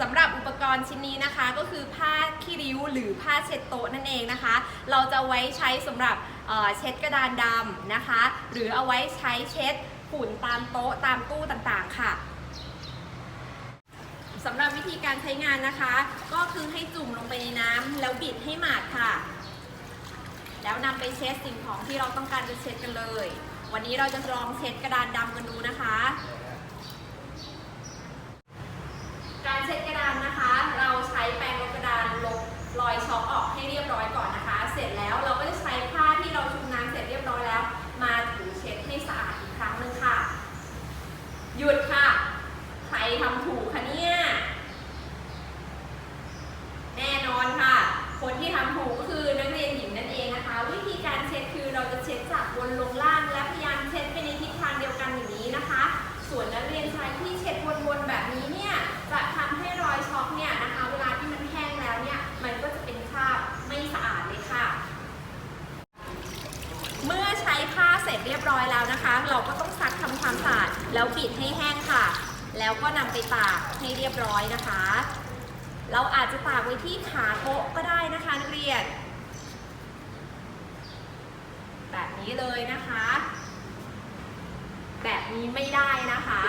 สำหรับอุปกรณ์ชิ้นนี้นะคะก็คือผ้าขี้ริ้วหรือผ้าเช็ดโต๊ะนั่นเองนะคะ เราจะไว้ใช้สำหรับเอ่อเช็ดกระดานดำนะคะ หรือเอาไว้ใช้เช็ดฝุ่นตามโต๊ะตามตู้ต่างๆค่ะสำหรับวิธีการใช้งานนะคะ ก็คือให้จุ่มลงไปในน้ำแล้วบิดให้หมาดค่ะ แล้วนำไปเช็ดสิ่งของที่เราต้องการจะเช็ดกันเลย วันนี้เราจะลองเช็ดกระดานดำกันดูนะคะ เราก็ต้องซักทำความสะอาดแล้วปิดให้แห้งค่ะ แล้วก็นำไปตากให้เรียบร้อยนะคะ เราอาจจะตากไว้ที่ขาโต๊ะก็ได้นะคะนักเรียน แบบนี้เลยนะคะ แบบนี้ไม่ได้นะคะ